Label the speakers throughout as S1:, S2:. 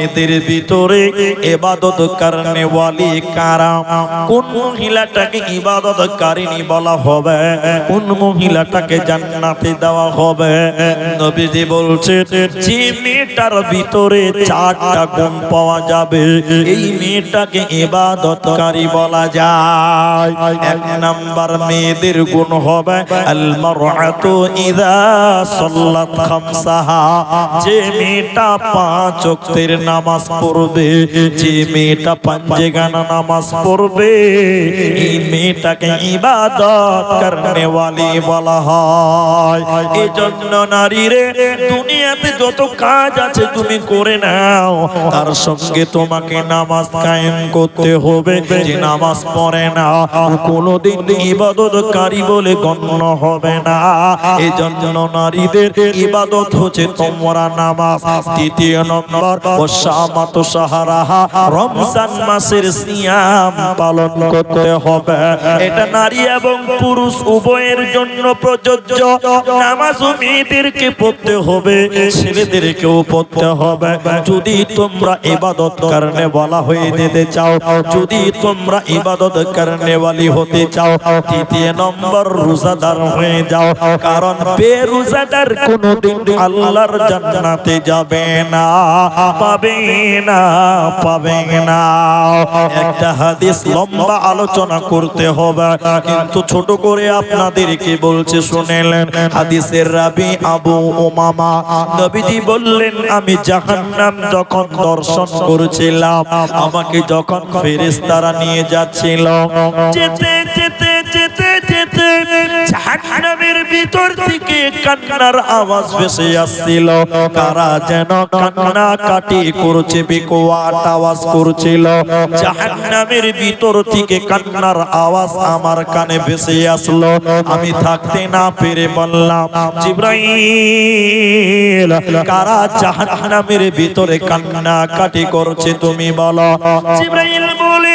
S1: এদের ভিতরে এবাদত করনে ওয়ালি কারা? কোন মহিলাটাকে ইবাদত কারিনী বলা হবে? কোন মহিলাটাকে জান্নাতে দেওয়া হবে? নবীজি বলছে যে মেয়েটার ভিতরে চারটা গুণ পাওয়া যাবে। এই মেয়েটাকে ইবাদতকারী বলা যায়। এক নাম্বার মেয়েদের গুণ হবে আল মারআতু ইযা সাল্লাত খামসাহা। যে মেয়েটা পাঁচ ওয়াক্তের নামাজ পড়বে, যে মেয়েটা পাঁচে গানা নামাজ পড়বে, এই মেয়েটাকে ইবাদত করনে ওয়ালি বলা হয়। এই জন্য নারীরে দুনিয়াতে যত কাজ আছে তুমি করে নাও, তার সঙ্গে তোমাকে নামাজ কায়েম করতে হবে। যে নামাজ পড়ে না কোনোদিন ইবাদতকারী বলে গণ্য হবে না। এই জন্য নারীদের ইবাদত হচ্ছে তোমরা নামাজ তৃতীয় নম্বর শামাত সাহারাহা রমজান মাসের সিয়াম পালন করতে হবে। এটা নারী এবং পুরুষ উভয়ের জন্য প্রযোজ্য। নামাজ মেয়েদেরকে পড়তে হবে, ছেলেদেরকেও পড়তে হবে। যদি তোমরা ইবাদত করনে বলা হয়ে যেতে চাও, যদি তোমরা ইবাদত করনে ওয়ালি হতে চাও, তৃতীয় নম্বর রোজাদার হয়ে যাও। কারণ বেরোজাদার কোনোদিন আল্লাহর জান্নাতে যাবে না। না পাবে না হাদিস লম্বা আলোচনা করতে হবে, কিন্তু করে আপনাদেরকে বলছে, শুনেলেন। হাদিসের রাবি আবু বললেন, আমি জাহান্নাম যখন দর্শন করেছিলাম, আমাকে যখন ফেরেশতারা নিয়ে যাচ্ছিল, যেতে যেতে জাহান্নামের ভিতর থেকে কান্নার আওয়াজ ভেসে আসছিল। কারা যেন কান্না কাটি করছে আওয়াজ করছিল। জাহান্নামের ভিতর থেকে কান্নার আওয়াজ আমার কানে ভেসে আসলো। আমি থাকতে না পেরে বললাম, জিব্রাইল, কারা জাহান্নামের ভিতরে কান্না কাটি করছে তুমি বলো? জিব্রাইল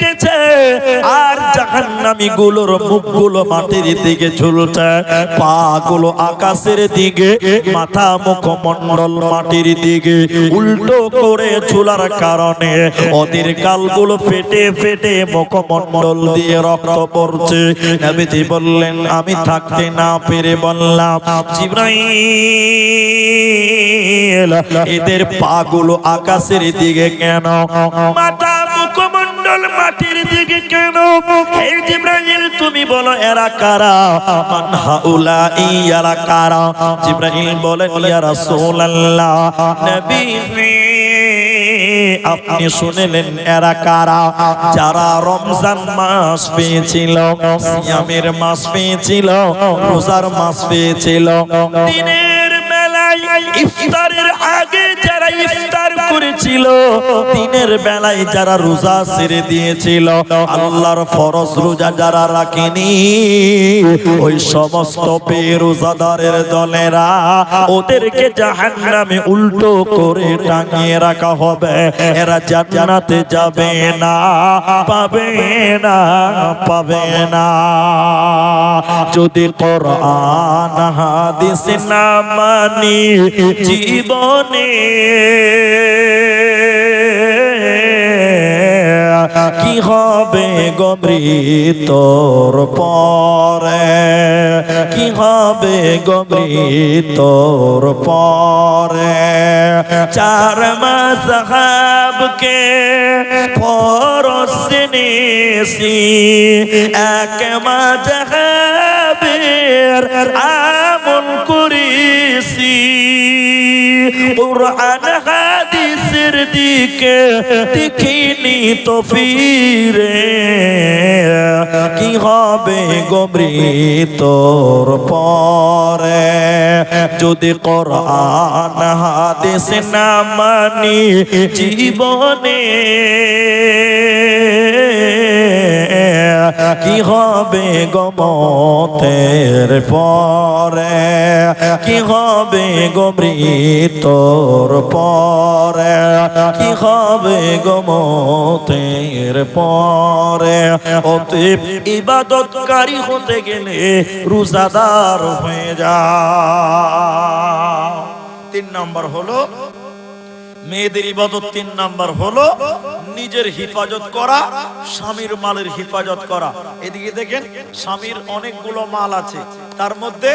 S1: রেখেছে আর জাহান্নামী গুলোর মুখগুলো মাটির দিকে ঝুলছে পা গুলো আকাশের দিকে, মাথা মুখ মন্ডল মাটির দিকে উল্টো করে ঝুলার কারণে ওদের গালগুলো ফেটে ফেটে মুখমণ্ডল দিয়ে রক্ত পড়ছে। নবীজি বললেন, আমি থাকতে না পেরে বললাম, জিব্রাইল, এদের পাগুলো আকাশের দিকে কেন? মাথা মাটির দিকে কেন? হে জিব্রাইল, তুমি বলো, এরা কারা? মান হাউলা ইয়ারা কারা? জিব্রাইল বলেন, ইয়া রাসূলুল্লাহ, নবী আপনি শুনলেন, এরা কারা? যারা রমজান মাস পেয়েছিল, সিয়ামের মাস পেয়েছিল, রোজার মাস পেয়েছিল, দিনের বেলায় ইফতারের আগে যারা ইফতার করেছিল, দিনের বেলায় যারা রোজা ছেড়ে দিয়েছিল, আল্লাহর ফরজ রোজা যারা রাখেনি, ওই সমস্ত বেরোজাদারের দলেরা ওদেরকে জাহান্নামে উল্টো করে টাঙিয়ে রাখা হবে। এরা জান্নাতে যাবে না, পাবে না পাবে না। যদি কোরআন, হাদিস না মানি, জীবনে কি হবে গবরি তোর পরে? কি হবে গবরি তোর পরে? চার মাস হাবকে পরশনেছি এক মাস হাবের আমল করেছি কোরআন হাদিসের দিকে তো ফিরে। কি হবে গমৃতর পরে? যদি কোরআন হাদিস না মানি জীবনে কি হবে গমতের পরে? কি হবে গমৃতর পরে? কি হবে গমতের পরে? অতএব ইবাদতকারী হতে গেলে রোজাদার হয়ে যা। তিন নম্বর হলো, মেয়েদের ইবাদত তিন নম্বর হলো নিজের হিফাজত করা স্বামীর মালের হিফাজত করা। এদিকে দেখেন স্বামীর অনেকগুলো মাল আছে। তার মধ্যে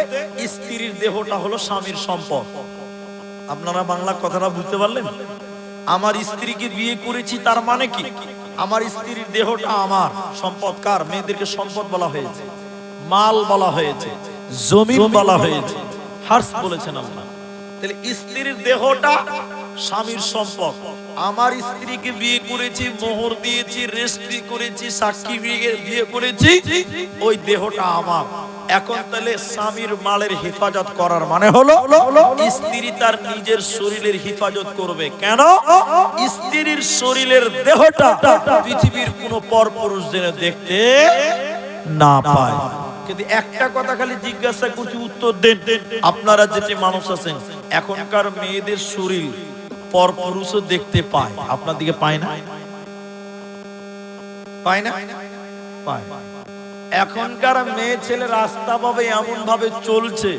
S1: স্ত্রীর দেহটা হলো স্বামীর সম্পদ। আপনারা বাংলা কথাটা বুঝতে পারলেন? আমার স্ত্রীকে বিয়ে করেছি তার মানে কি? আমার স্ত্রীর দেহটা আমার। সম্পদ কার? মেয়েদেরকে সম্পদ বলা হয়েছে। মাল বলা হয়েছে। জমি বলা হয়েছে। হার্স বলেছেন আল্লাহ তাহলে স্ত্রীর দেহটা স্বামীর সম্পদ। আমার স্ত্রীকে বিয়ে করেছি, মোহর দিয়েছি রেজিস্ট্রি করেছি, সাক্ষী বিয়ে করেছি, ওই দেহটা আমার। এখন তাহলে স্বামীর মালের হেফাজত করার মানে হলো, স্ত্রী তার নিজের শরীরের হেফাজত করবে। কেন? স্ত্রীর শরীরের দেহটা পৃথিবীর কোনো পর পুরুষ যেন দেখতে না পায়। কিন্তু একটা কথা খালি জিজ্ঞাসা করছি, উত্তর দেন। আপনারা যেটি মানুষ আছেন, এখনকার মেয়েদের শরীর পর পুরুষও দেখতে পায়। আপনার দিকে পায় না? পায় না? পায়। এখনকার মেয়ে ছেলে রাস্তা পাবে এমন ভাবে চলছে,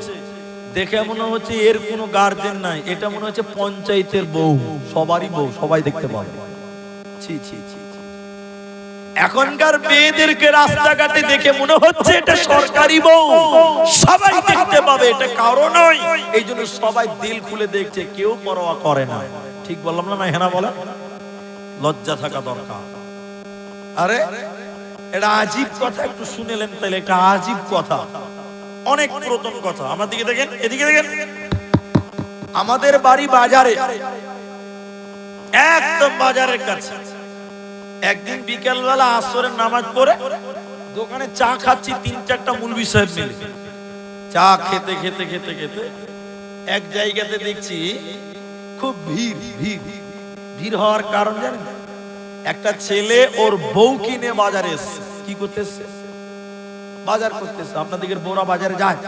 S1: দেখে মনে হচ্ছে এর কোনো গার্জেন নাই। এটা মনে হচ্ছে পঞ্চায়েতের বউ, সবারই বউ, সবাই দেখতে পাবে। এখনকার মেয়েদেরকে রাস্তাঘাটে দেখে মনে হচ্ছে এটা সরকারি বউ, সবাই দেখতে পাবে, এটা কারও নয়। এই জন্য সবাই দিল খুলে দেখছে, কেউ পরোয়া করে না। ঠিক বললাম না হেনা বলে? লজ্জা থাকা দরকার। আরে, এটা আজীব কথা, একটু শুনেলেন তাহলে একটা আজীব কথা। অনেক পুরাতন কথা। আমার দিকে দেখেন, এদিকে দেখেন। আমাদের বাড়ি বাজারে, একদম বাজারের কাছে। একদিন বিকেলবেলা আসরের নামাজ পড়ে, দোকানে চা খাচ্ছি, তিন চারটা মুলবি সাহেব মিলে। চা খেতে খেতে খেতে খেতে, এক জায়গাতে দেখছি খুব ভিড় ভিড়। ভিড় হওয়ার কারণ জানেন? একটা ছেলে ওর বউ কিনে বাজারে এসছে। কি করতে এসছে বাজার করতে এসছে আপনাদের বউরা বাজারে যায়?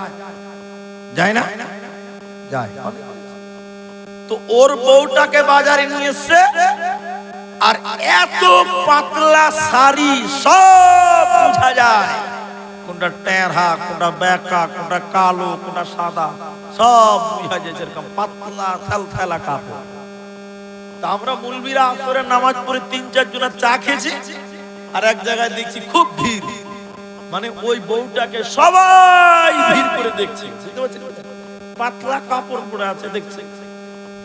S1: যায় না? যায়। তো ওর বউটাকে বাজারে নিয়ে এসছে আর এত পাতলা শাড়ি সব বোঝা যায়। কোনটা টেরা কোনটা বেকা, কোনটা কালো, কোনটা সাদা। সব যায় যেরকম পাতলা থাল থালা কাপড়। তা আমরা মুলবিরা আসরে নামাজ পড়ে তিন চার জনের চা খেয়েছি, আর এক জায়গায় দেখছি খুব ভিড়। মানে ওই বউটাকে সবাই ভিড় করে দেখছে। পাতলা কাপড় পরে আছে, দেখছে।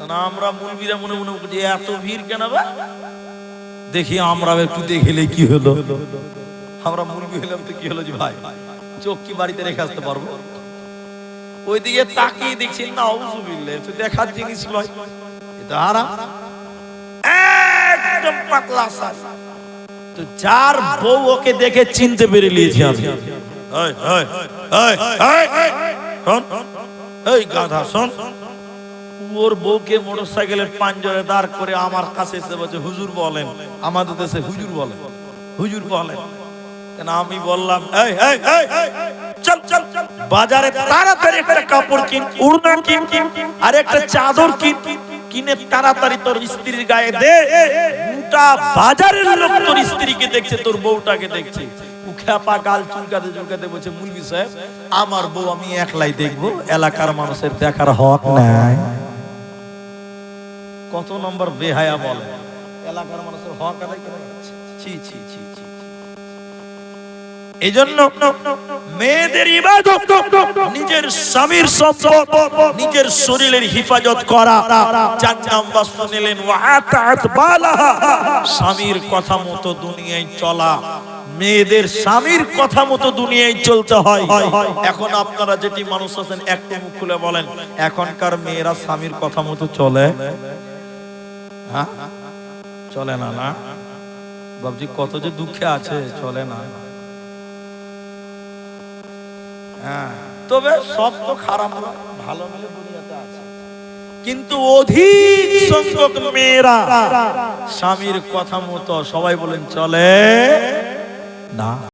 S1: না, আমরা মুলবিরা মনে মনে করছি এত ভিড় কেন বা? দেখি আমরা একটু দেখলে কি হলো। আমরা মুরগি হলাম তো কি হলো যে ভাই? চোখ কি বাড়িতে রেখে আসতে পারব? ওইদিকে তাকিয়ে দেখছি না অবজুবিল্লে তো দেখার জিনিস নয় এটা আরাম একদম পাতলা সাজ তো যার বউ ওকে দেখে চিনতে পেরে নিয়েছি আমি। এই, গাধা শোন। ওর বউকে মোটরসাইকেলের পাঞ্জরে দাঁড় করে আমার কাছে এসে বলছে হুজুর বলেন। আমাদের দেশে হুজুর বলেন হুজুর বলেন। কেন আমি বললাম এই এই এই, চল চল বাজারে তাড়াতাড়ি একটা কাপড় কিন উড়না কিন কিন আর একটা চাদর কিন কিনে তাড়াতাড়ি তোর স্ত্রীর গায়ে দে। গোটা বাজারের লোক তোর স্ত্রীকে দেখছে তোর বউটাকে দেখছে। খেপা গাল চুলকাতে চুলকাতে বলছে মুলবি সাহেব আমার বউ আমি একলাই দেখব এলাকার মানুষের দেখার হক নাই। কত নম্বর বেহায়া বলে এলাকার মানুষের হক আদায় করে। ছি ছি ছি ছি। এই জন্য মেয়েদের ইবাদত, নিজের স্বামীর সম্পদ, নিজের শরীরের হিফাজত করা। চার নাম্বার শুনিলেন স্বামীর কথা মতো দুনিয়ায় চলা, মেয়েদের স্বামীর কথা মতো দুনিয়ায় চলতে হয়। এখন আপনারা যেটি মানুষ আছেন, একটু মুখ খুলে বলেন, এখনকার মেয়েরা স্বামীর কথা মতো চলে? হ্যাঁ? চলে না না? বাবজি কত যে দুঃখে আছে, চলে না। তবে সব তো খারাপ নয় ভালো মিলে দুনিয়াতে আছে। কিন্তু অধিক সংখ্যক মেয়েরা, স্বামীর কথা মতো সবাই বলেন, চলে না।